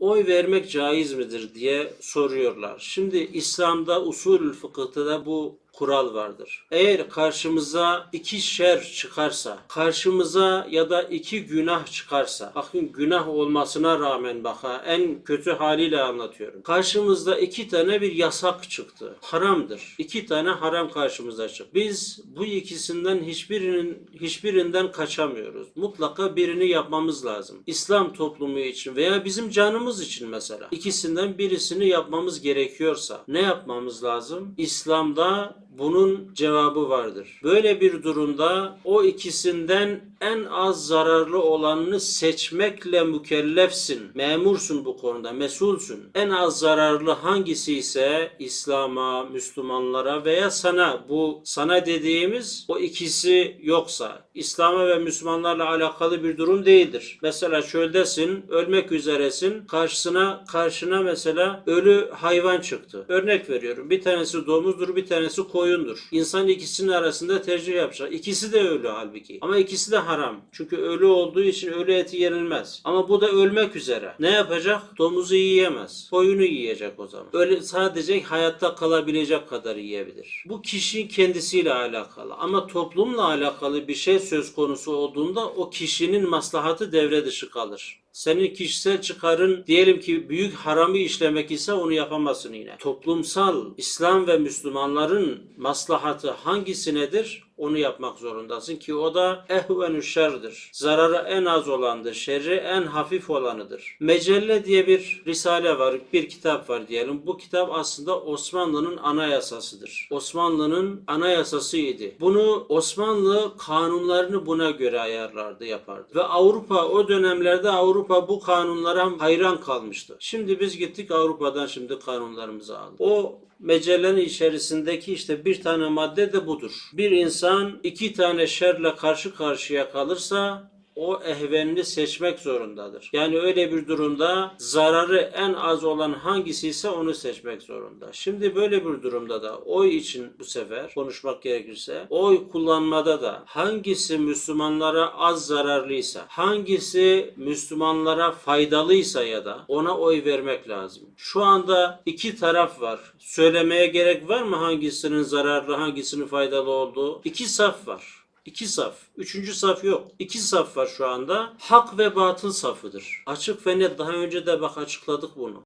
oy vermek caiz midir diye soruyorlar. Şimdi İslam'da usulül fıkıhta da bu kural vardır. Eğer karşımıza iki şer çıkarsa, karşımıza ya da iki günah çıkarsa, bakın günah olmasına rağmen baka en kötü haliyle anlatıyorum. Karşımızda iki tane bir yasak çıktı. Haramdır. İki tane haram karşımıza çıktı. Biz bu ikisinden hiçbirinin hiçbirinden kaçamıyoruz. Mutlaka birini yapmamız lazım. İslam toplumu için veya bizim canımız için mesela. İkisinden birisini yapmamız gerekiyorsa ne yapmamız lazım? İslam'da bunun cevabı vardır. Böyle bir durumda o ikisinden en az zararlı olanını seçmekle mükellefsin. Memursun bu konuda, mesulsün. En az zararlı hangisi ise İslam'a, Müslümanlara veya sana bu sana dediğimiz o ikisi yoksa İslam'a ve Müslümanlarla alakalı bir durum değildir. Mesela çöldesin, ölmek üzeresin. Karşısına karşına mesela ölü hayvan çıktı. Örnek veriyorum. Bir tanesi domuzdur, bir tanesi koyundur. İnsan ikisinin arasında tercih yapacak. İkisi de ölü halbuki. Ama ikisi de haram. Çünkü ölü olduğu için ölü eti yenilmez. Ama bu da ölmek üzere. Ne yapacak? Domuzu yiyemez. Koyunu yiyecek o zaman. Öyle sadece hayatta kalabilecek kadar yiyebilir. Bu kişinin kendisiyle alakalı. Ama toplumla alakalı bir şey söz konusu olduğunda o kişinin maslahatı devre dışı kalır. Senin kişisel çıkarın diyelim ki büyük haramı işlemek ise onu yapamazsın yine. Toplumsal İslam ve Müslümanların maslahatı hangisinedir? Onu yapmak zorundasın ki o da ehvenü şerdir. Zararı en az olandır. Şerri en hafif olanıdır. Mecelle diye bir risale var, bir kitap var diyelim. Bu kitap aslında Osmanlı'nın anayasasıdır. Osmanlı'nın anayasasıydı. Bunu Osmanlı kanunlarını buna göre ayarlardı, yapardı. Ve Avrupa o dönemlerde Avrupa bu kanunlara hayran kalmıştı. Şimdi biz gittik Avrupa'dan şimdi kanunlarımızı aldık. O mecellenin içerisindeki işte bir tane madde de budur. Bir insan iki tane şerle karşı karşıya kalırsa o ehvenini seçmek zorundadır. Yani öyle bir durumda zararı en az olan hangisi ise onu seçmek zorunda. Şimdi böyle bir durumda da oy için bu sefer konuşmak gerekirse oy kullanmada da hangisi Müslümanlara az zararlıysa, hangisi Müslümanlara faydalıysa ya da ona oy vermek lazım. Şu anda iki taraf var. Söylemeye gerek var mı hangisinin zararlı, hangisinin faydalı olduğu? İki saf var. İki saf. Üçüncü saf yok. İki saf var şu anda. Hak ve batıl safıdır. Açık ve net. Daha önce de bak açıkladık bunu.